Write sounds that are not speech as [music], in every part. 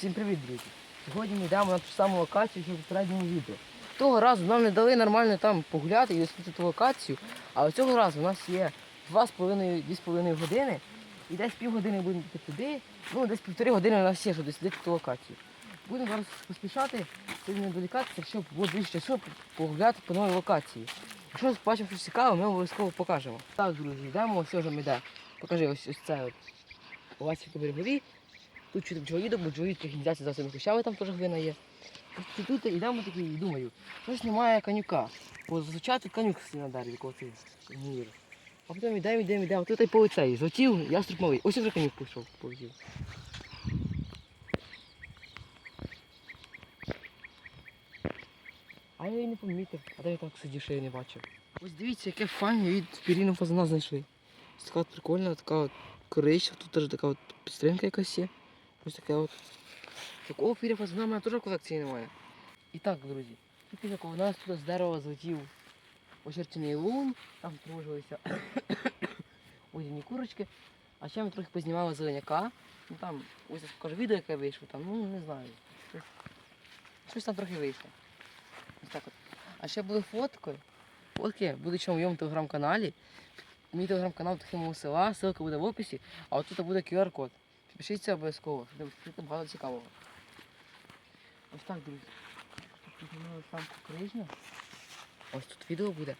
Всім привіт, друзі! Сьогодні ми йдемо на ту саму локацію, що в попередньому відео. Того разу нам не дали нормально там погуляти і освітити ту локацію, а цього разу у нас є 2,5-2,5 години, і десь півгодини будемо йти туди, ну десь півтори години у нас є, щоб дослідити ту локацію. Будемо зараз поспішати, сильно не долікатися, щоб було більше часу погуляти по новій локації. Якщо бачимо щось цікаве, ми обов'язково покажемо. Так, друзі, йдемо, ось вже йде. Покажи ось ось це от. У вас в берегові. Тут чути бджолоїдок, бо бджолоїдки гніздяться за цими кущами, там теж глина є. Тут, тут йдемо такі і думаю, щось немає конюка. Бо зазвичай тут конюк на дереві, коли ти гнір. А потім йдемо, йдемо, йдемо. Тут і по оцей. Злетів, яструб малий. Ось вже конюк пішов, полетів. А я її не помітив, а де я так сидів, що я не бачив. Ось дивіться, яке файне від піріну фазана знайшли. Ось така прикольна, така от тут теж така от підстринка якась є. Ось таке от. Такого піря фазана в мене теж колекції немає. І так, друзі, тільки у нас тут з дерева злетів очерчений лун, там тружилися [coughs] водяні курочки, а ще ми трохи познімали зеленяка. Ну там, ось я покажу відео, яке вийшло, там, ну не знаю. Щось, щось там трохи вийшло. Ось так от. А ще були фотки. Фотки будуть в моєму телеграм-каналі. Мій телеграм-канал Тихимого села, ссылка буде в описі, а от тут буде QR-код. Підпишіться обов'язково, відкрити багато цікавого. Ось так, друзі. Піднімали самку крижню. Ось тут відео буде.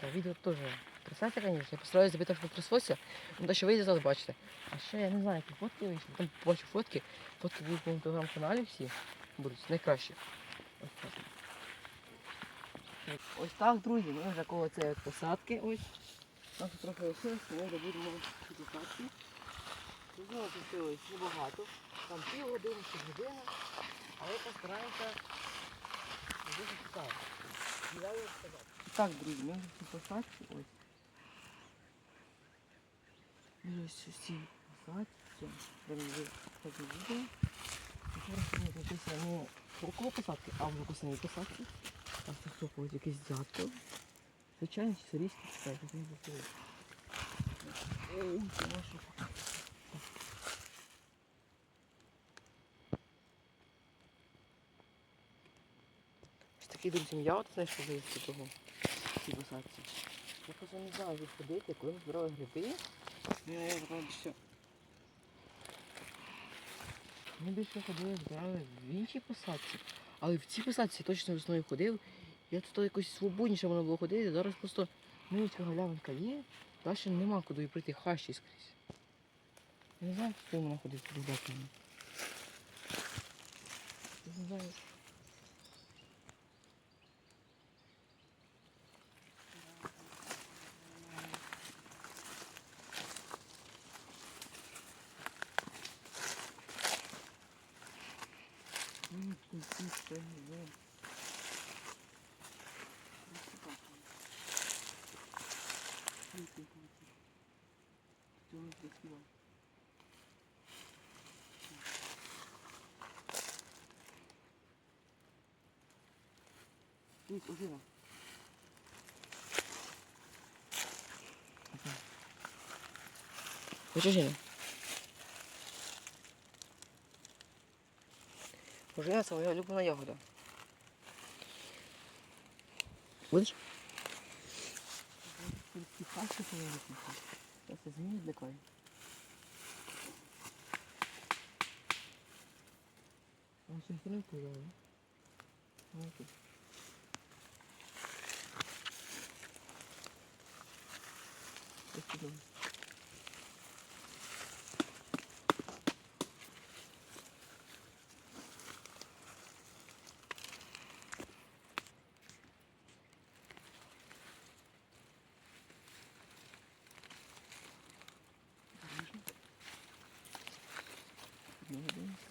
Та відео теж трясеться, звісно. Я постараюся забити, щоб тряслося. Ну, те, що вийде, зараз бачите. А ще я не знаю, які фотки вийшли. Там бачу фотки. Фотки будуть по телеграм-каналі всі. Будуть найкращі. Ось так. Ось так, друзі, ми вже коло цієї посадки. Ось. Нас трохи лишилось, ми будемо посадки. Знову пустилось небагато. Там пів години чи година. Але постараємося дуже цікаво. Так, друзі, ми вже посадці. Ось. В посадці. Зараз ви так відео. Зараз написано не около посадки, а вже по самій посадці. Ось так хлопають якийсь дятел. Звичайно, сирійські читають, не. Ой, це наша такий, друзі, я от знайшов виїзд того в цій посадці. Я просто не знаю, як ходити, коли ми збирали гриби. Ну, я що. Ми більше ходили, збирали в іншій посадці. Але в цій посадці точно весною ходив. Я тут якось свободніше воно було ходити. Зараз просто невеличка галявинка є. Далі нема куди прийти хащі скрізь. Я не знаю, хто вона ходить туди. Не знаю. Ну, тут це є. Тут ожина. Ось ожина. Ожина це моя улюблена ягода. Будеш? Я це зміни для кої. Куди, Ось тут. Ось туди. Молодець.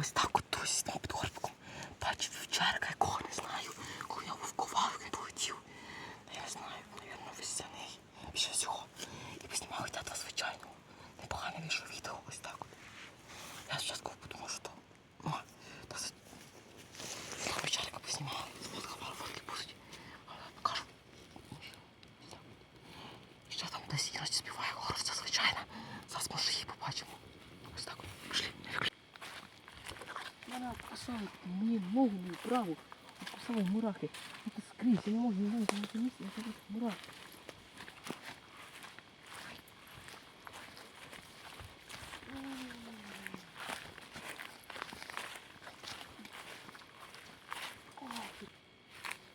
Ось так от ось там під горбком. Бачив вівчарка, якого не знаю. Коли я вовкував, він полетів. Та я не знаю, навірно, весняний. Більше всього. І поснімав тата, звичайно. Непогане вийшло відео, ось так от. Я спочатку подумав, що то. Ну, та це... Цього вівчарка поснімав. Сфоткав, пару фотки будуть. Але покажу. І ще там десь іноді співає голос, це звичайно. Зараз може її побачимо. Ось так от. Пішли, не виключай. Обкусали, мені ногу, мою праву. Обкусали мурахи. Це скрізь, я не можу, не можу, не можу, я тут мурах.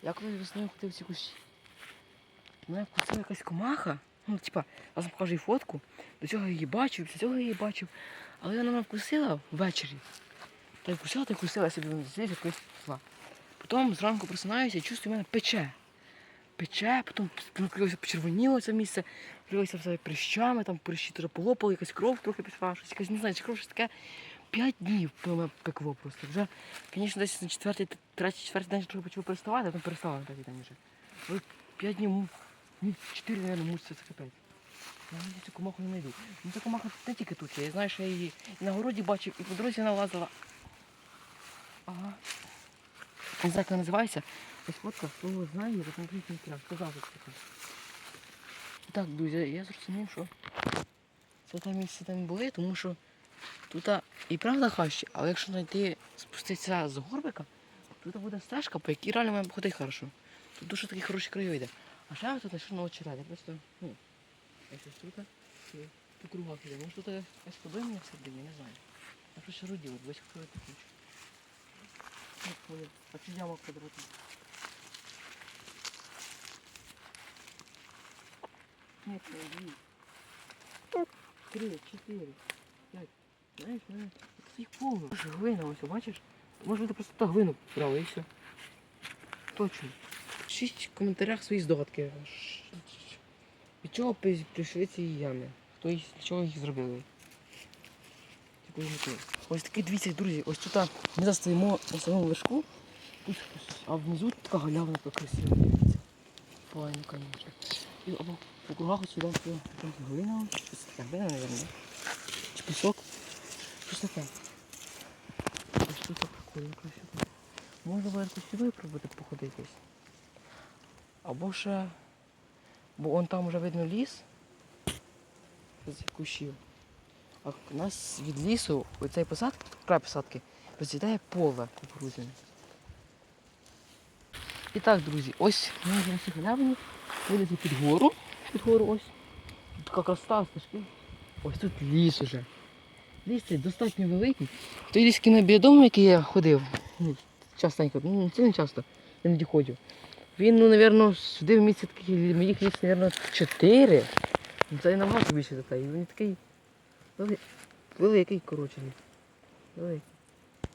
Я коли весною ходив в ці кущі, мене вкусила якась комаха. Ну, типа, я покажу їй фотку. До цього я її бачив, після цього я її бачив. Але вона мене вкусила ввечері. Та й вкусила, та й вкусила я собі здесь якось пішла. Потім зранку просинаюся і чувствую, мене пече. Пече, потім почервоніло це місце, прикрилося все прищами, там прищі теж полопали, якась кров трохи пішла, щось якась, не знаю, чи кров щось таке. П'ять днів мене пекло просто. Вже, звісно, десь на четвертий, третій, четвертий день трохи почав переставати, а потім перестала на третій день вже. Але п'ять днів, ну, чотири, мабуть, мучиться, це капець. Я цю комаху не знайду. Ну ця комаха не тільки тут. Я знаю, що я її і на городі бачив, і по дорозі налазила. Ага. Не знаю, як називається. Ось фотка, хто його знає, я конкретно не треба. Сказав таке. Так, друзі, я зрозумів, що це там місце там були, тому що тут і правда хащі, але якщо знайти спуститися з горбика, тут буде стежка, по якій реально має ходити хорошо. Тут дуже такі хороші краєвиди. А ще тут на очерет. Я просто, ну, якщо тут по кругах іде. Може тут якась подобня всередині, не знаю. Я просто весь хто я хочу. Понял. А чи ямок квадратна? Нет, не дві. Три, чотири, п'ять. Знаєш, мене це їх повно. Аж глина ось, бачиш? Може бути просто та глину брали і все. Точно. Шість в коментарях свої здогадки. Від чого прийшли ці ями? Хто їх, для чого їх зробили? Такої мети. Ось такий дивіться, друзі, ось тут ми зараз стоїмо на самому вершку, тут, а внизу така галявина така красива, дивіться. Файно, звісно. І або по кругах ось сюди глина, щось таке, глина, мабуть, чи пісок, щось таке. Ось тут прикольно, красиво. Можна було сюди пробувати походитись. Або ще, бо он там вже видно ліс з кущів. А у нас від лісу, оцей посадки, край посадки, розцвітає поле кукурудзяне. І так, друзі, ось ми вже на цій галявині вилізли під гору. Під гору ось. Тут така краса, стежки. Ось тут ліс уже. Ліс цей достатньо великий. Той ліс, біля який я ходив, ну, частенько, ну це не часто, я не ходжу. Він, ну, напевно, сюди в місці таких моїх ліс, напевно, чотири. Ну, Це і набагато більше за те. І він такий вели- великий, коротше. Великий.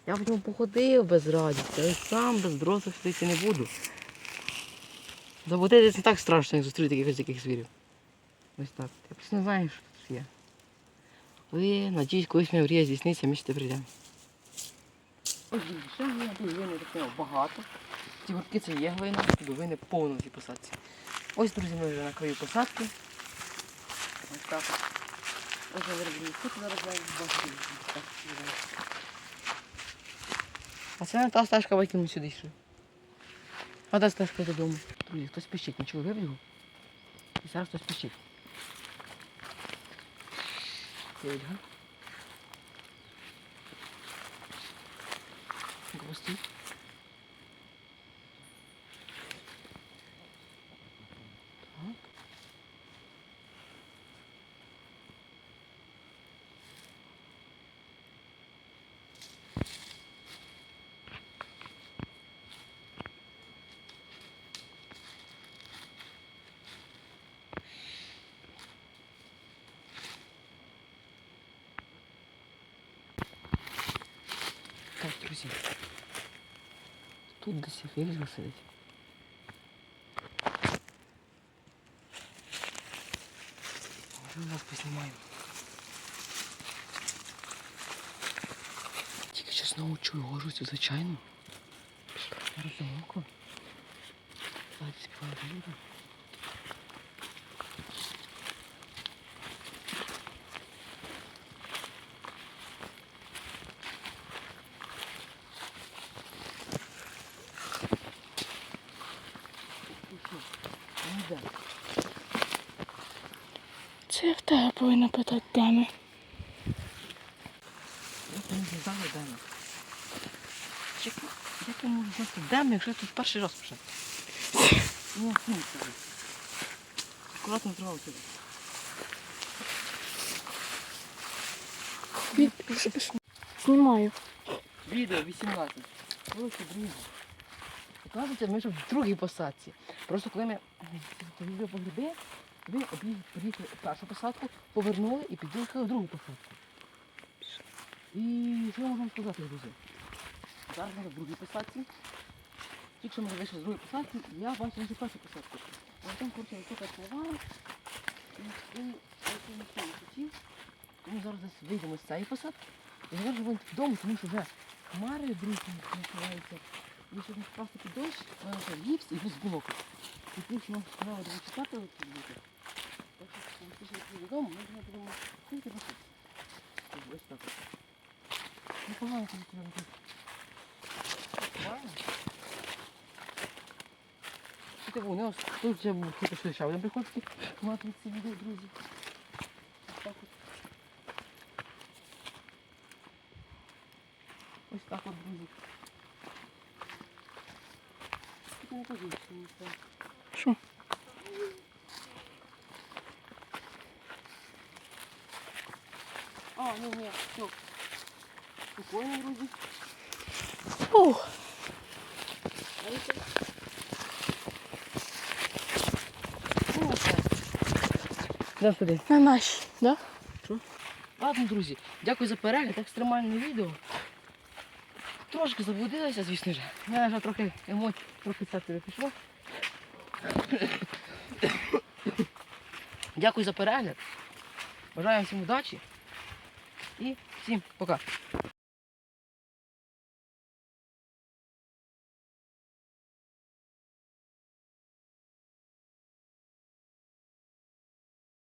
Я в ньому походив без радості, але сам без дорослих сидіти не буду. Заблудитись не так страшно, як зустріти якихось яких звірів. Ось так. Я просто не знаю, що тут є. Але, надіюсь, колись моя мрія здійсниться, ми ще прийдемо. Ось ще глини такого багато. Ці гуртки це є глина, глини повно в цій посадці. Ось, друзі, ми вже на краю посадки. Ось так. А це не та стежка, в якій ми сюди йшли. А де стежка додому? Друзі, хтось пищить, нічого вибігу. І зараз хтось пищить. Гості. Так. Так, друзі. Тут десь Ельза сидить. Може нас познімаємо. Тільки що знову чую гожуцю, звичайно. Зараз замовку. Ззаді співає люди. Ну, да. Це в тебе повинна питати, де ми. Я не знаю, де ми. Як, я можу знати, де ми, якщо я тут перший раз вже? Ну, ну, це. Акуратно тримав сюди. Знімаю. Відео 18. Коротше, друзі. Оказується, ми вже в другій посадці. Просто коли ми поїхали ми об'їхали першу посадку, повернули і під'їхали другу посадку. І що я можу вам сказати, друзі? Зараз ми в другій посадці. Тільки що ми вийшли з другої посадки, я бачу вже першу посадку. Потім, коротше, висока слова. І я не хотів. Тому зараз вийдемо з цієї посадки. І зараз вон вдома, тому що вже хмари друзі починаються. І сьогодні впасти під дощ, мене вже гіпс і без бінокль. І тому що нам справа до читати тут бути. Так що ми пішли додому, ми вже будемо тільки на Ось так. Непогано тобі треба тут. Правильно? Тут у нього тут вже був хто ще один приходить, мати ці відео, друзі. Ось так от. Ось так от, друзі. Тут не кажу, що не так. Що? А, ну ні, все. Спокійно, друзі. Ух. Да, ходи. на наші, да? Ладно, друзі, дякую за перегляд, екстремальне відео. Трошки заблудилися, звісно ж. У мене вже трохи емоцій, трохи серце пішло. [coughs] Дякую за перегляд. Бажаю всім удачі. І всім пока.